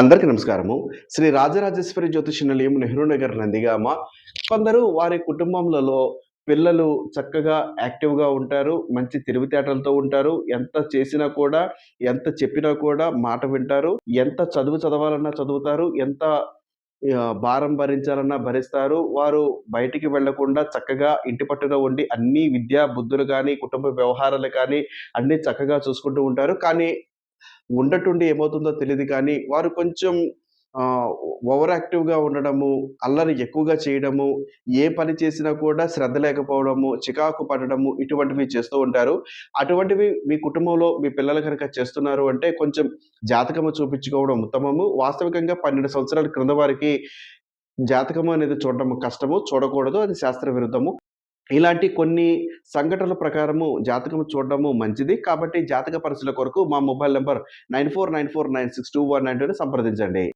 అందరికీ నమస్కారము. శ్రీ రాజరాజేశ్వరి జ్యోతిష నిలయం నెహ్రూ నగర్ నందిగామ. కొందరు వారి కుటుంబంలో పిల్లలు చక్కగా యాక్టివ్గా ఉంటారు మంచి తెలివితేటలతో ఉంటారు. ఎంత చేసినా కూడా ఎంత చెప్పినా కూడా మాట వింటారు. ఎంత చదువు చదవాలన్నా చదువుతారు. ఎంత భారం భరించాలన్నా భరిస్తారు. వారు బయటికి వెళ్ళకుండా చక్కగా ఇంటి పట్టున ఉండి అన్ని విద్యా బుద్ధులు కానీ కుటుంబ వ్యవహారాలు కానీ అన్ని చక్కగా చూసుకుంటూ ఉంటారు. కానీ ఉండటుండి ఏమవుతుందో తెలియదు కానీ వారు కొంచెం ఓవర్ యాక్టివ్‌గా ఉండడము, అల్లరి ఎక్కువగా చేయడము, ఏ పని చేసినా కూడా శ్రద్ధ లేకపోవడము, చికాకు పడడము ఇటువంటివి చేస్తూ ఉంటారు. అటువంటివి మీ కుటుంబంలో మీ పిల్లలు కనుక చేస్తున్నారు అంటే కొంచెం జాతకము చూపించుకోవడం ఉత్తమము. వాస్తవికంగా 12 సంవత్సరాల క్రింద వారికి జాతకము అనేది చూడడం కష్టము. చూడకూడదు. అది శాస్త్ర విరుద్ధము. ఇలాంటి కొన్ని సంఘటనల ప్రకారము జాతకం చూడడము మంచిది. కాబట్టి జాతక పరిశీలన కొరకు మా మొబైల్ నంబర్ 9494962192ని సంప్రదించండి.